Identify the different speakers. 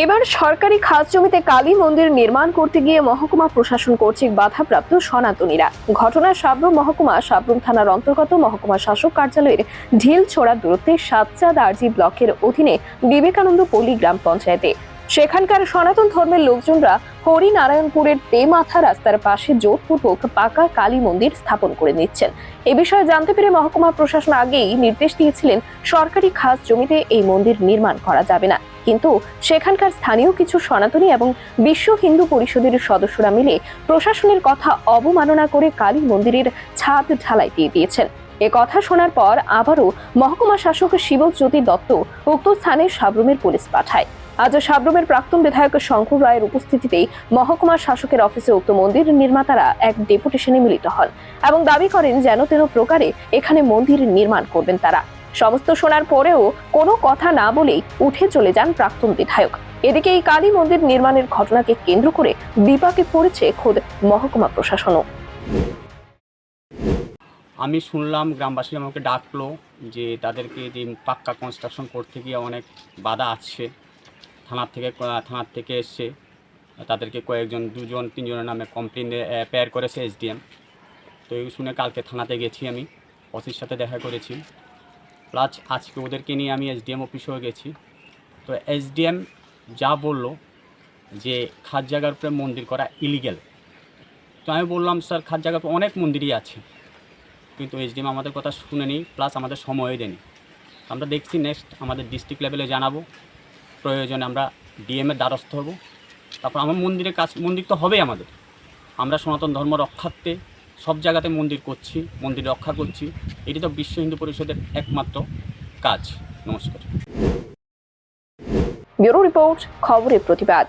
Speaker 1: এবার সরকারি খাস জমিতে কালী মন্দির নির্মাণ করতে গিয়ে মহকুমা প্রশাসন কর্তৃক বাধাপ্রাপ্ত সনাতনীরা। ঘটনা সাবরুম মহকুমা, সাবরুম থানার অন্তর্গত মহকুমা শাসক কার্যালয়ের ঢিল ছোড়া দূরত্বে সাতচাঁদ আরজি ব্লকের অধীনে বিবেকানন্দ পল্লী গ্রাম পঞ্চায়েতে। সেখানকার সনাতন ধর্মের লোকজনরা হরিনারায়ণপুরের তেমাথা রাস্তার পাশে জোরপূর্বক পাকা কালী মন্দির স্থাপন করে নিচ্ছেন। এ বিষয়ে জানতে পেরে মহকুমা প্রশাসন আগেই নির্দেশ দিয়েছিলেন, সরকারি খাস জমিতে এই মন্দির নির্মাণ করা যাবে না। কিন্তু সেখানকার স্থানীয় কিছু সনাতনী এবং বিশ্ব হিন্দু পরিষদের সদস্যরা মিলে প্রশাসনের কথা অবমাননা করে কালী মন্দিরের ছাদ ঢালাই দিয়ে দিয়েছেন। এ কথা শোনার পর আবারও মহকুমা শাসক শিবজ্যোতি দত্ত উক্ত স্থানে সাবরুমের পুলিশ পাঠায়। আজ সাবরুমের প্রাক্তন বিধায়ক শঙ্কর রায়ের উপস্থিতিতেই মহকুমা শাসকের অফিসে উক্ত মন্দির নির্মাতারা এক ডেপুটেশনে মিলিত হন এবং দাবি করেন যেন তেন প্রকারে এখানে মন্দির নির্মাণ করবেন তারা। সমস্ত শোনার পরেও কোনো কথা না বলেই উঠে চলে যান প্রাক্তন বিধায়ক। এদিকে এই কালী মন্দির নির্মাণের ঘটনাকে কেন্দ্র করে বিপাকে পড়েছে খোদ মহকুমা প্রশাসনও।
Speaker 2: আমি শুনলাম গ্রামবাসী আমাকে ডাকলো যে তাদেরকে যে পাক্কা কনস্ট্রাকশন করতে গিয়ে অনেক বাধা আসছে। থানার থেকে থানার থেকে এসছে। তাদেরকে কয়েকজন, দুজন, তিনজনের নামে কমপ্লেন পেয়ার করেছে এসডিএম তো এই শুনে কালকে থানাতে গেছি আমি। অসির সাথে দেখা করেছি। প্লাস আজকে ওদেরকে নিয়ে আমি এসডিএম অফিসেও গেছি। তো এসডিএম যা বলল যে খাদ জায়গার উপরে মন্দির করা ইলিগেল তো আমি বললাম, স্যার খাদ জায়গার উপরে অনেক মন্দিরই আছে, কিন্তু এইচডিএম আমাদের কথা শুনেনি, প্লাস আমাদের সময়ও দেয়নি। আমরা দেখছি নেক্সট আমাদের ডিস্ট্রিক্ট লেভেলে জানাব, প্রয়োজনে আমরা ডিএমের দ্বারস্থ হব। তারপর আমার মন্দিরের কাজ, মন্দির তো হবেই আমাদের। আমরা সনাতন ধর্ম রক্ষার্থে সব জায়গাতে মন্দির করছি, মন্দির রক্ষা করছি। এটি তো বিশ্ব হিন্দু পরিষদের একমাত্র কাজ। নমস্কার।
Speaker 1: ব্যুরো রিপোর্ট, খবরের প্রতিবাদ।